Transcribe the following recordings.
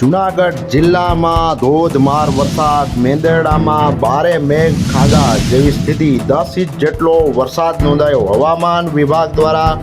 જુનાગઢ જિલ્લામાં ધોધમાર વરસાદ, મેંદરડામાં ભારે મેઘ ખાધા જેવી સ્થિતિ. દસ ઇંચ જેટલો વરસાદ નોંધાયો. હવામાન વિભાગ દ્વારા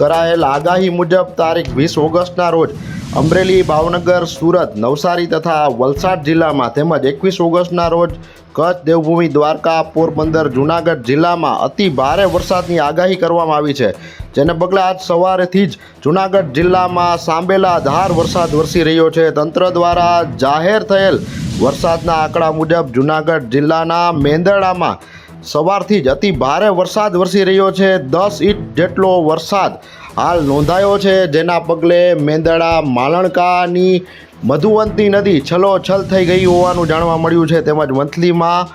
કરાયેલ આગાહી મુજબ તારીખ વીસ ઓગસ્ટના રોજ અમરેલી, ભાવનગર, સુરત, નવસારી તથા વલસાડ જિલ્લામાં તેમજ એકવીસ ઓગસ્ટના રોજ કચ્છ દેવભૂમિ, દ્વારકા, પોરબંદર, જુનાગઢ જિલ્લામાં અતિ ભારે વરસાદની આગાહી કરવામાં આવી છે. જેને પગલે આજ સવારેથી જ જુનાગઢ જિલ્લામાં સાંબેલા ધાર વરસાદ વરસી રહ્યો છે. તંત્ર દ્વારા જાહેર થયેલ વરસાદના આંકડા મુજબ જુનાગઢ જિલ્લાના મેંદરડામાં સવારથી જ અતિ ભારે વરસાદ વરસી રહ્યો છે. દસ ઇંચ જેટલો વરસાદ હાલ નોંધાયો છે, જેના પગલે મેંદડા, માલણકાની, મધુવંતી નદી છલોછલ થઈ ગઈ હોવાનું જાણવા મળ્યું છે. તેમજ મંથલીમાં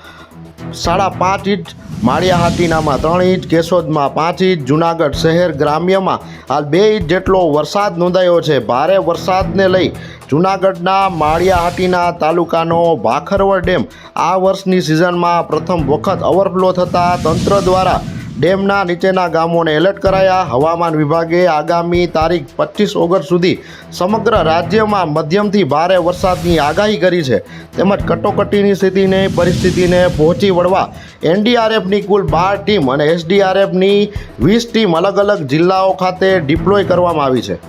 સાડા પાંચ ઇંચ, માળિયા હાટીનામાં ત્રણ ઇંચ, કેશોદમાં પાંચ ઇંચ, જુનાગઢ શહેર ગ્રામ્યમાં હાલ બે ઇંચ જેટલો વરસાદ નોંધાયો છે. ભારે વરસાદને લઈ જુનાગઢના માળિયા હાટીના તાલુકાનો ભાખરવડ ડેમ આ વર્ષની સિઝનમાં પ્રથમ વખત ઓવરફ્લો થતાં તંત્ર દ્વારા ડેમના નીચેના ગામોને એલર્ટ કરાયા. હવામાન વિભાગે આગામી તારીખ પચીસ ઓગસ્ટ સુધી સમગ્ર રાજ્યમાં મધ્યમથી ભારે વરસાદની આગાહી કરી છે. તેમજ કટોકટીની સ્થિતિને, પરિસ્થિતિને પહોંચી વળવા એનડીઆરએફની કુલ બાર ટીમ અને એસડીઆરએફની વીસ ટીમ અલગ અલગ જિલ્લાઓ ખાતે ડિપ્લોય કરવામાં આવી છે.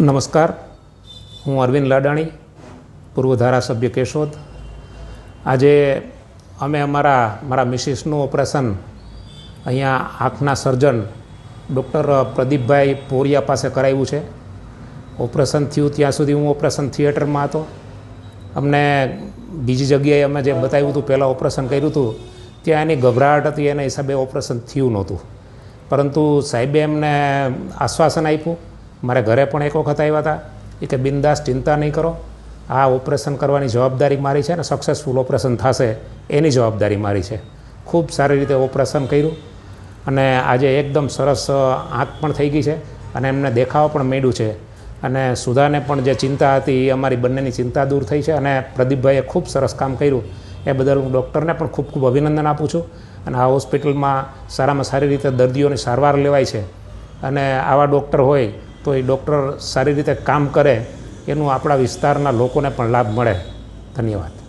નમસ્કાર. હું અરવિંદ લાડાણી, પૂર્વ ધારાસભ્ય કેશોદ. આજે અમે અમારા, મારા મિસિસનું ઓપરેશન અહીંયા આંખના સર્જન ડૉક્ટર પ્રદીપભાઈ પોરિયા પાસે કરાવ્યું છે. ઓપરેશન થયું ત્યાં સુધી હું ઓપરેશન થિયેટરમાં હતો. અમને બીજી જગ્યાએ અમે જે બતાવ્યું હતું, પહેલાં ઓપરેશન કર્યું હતું, ત્યાં એની ગભરાટ હતી, એના હિસાબે ઓપરેશન થયું નહોતું. પરંતુ સાહેબે એમને આશ્વાસન આપ્યું. મારે ઘરે પણ એક વખત આવ્યા હતા. એ કે, બિંદાસ, ચિંતા નહીં કરો. આ ઓપરેશન કરવાની જવાબદારી મારી છે ને સક્સેસફુલ ઓપરેશન થશે. એની જવાબદારી મારી છે. ખૂબ સારી રીતે ઓપરેશન કર્યું. અને આજે એકદમ સરસ આંખ પણ થઈ ગઈ છે અને એમને દેખાવા પણ મેળ્યું છે. અને સુધાને પણ જે ચિંતા હતી એ અમારી બંનેની ચિંતા દૂર થઈ છે અને પ્રદીપભાઈએ ખૂબ સરસ કામ કર્યું. એ બદલ હું ડૉક્ટરને પણ ખૂબ ખૂબ અભિનંદન આપું છું અને આ હોસ્પિટલમાં સારામાં સારી રીતે દર્દીઓની સારવાર લેવાય છે. અને આવા ડૉક્ટર હોય તો એ ડૉક્ટર સારી રીતે કામ કરે, એનું આપણા વિસ્તારના લોકોને પણ લાભ મળે. ધન્યવાદ.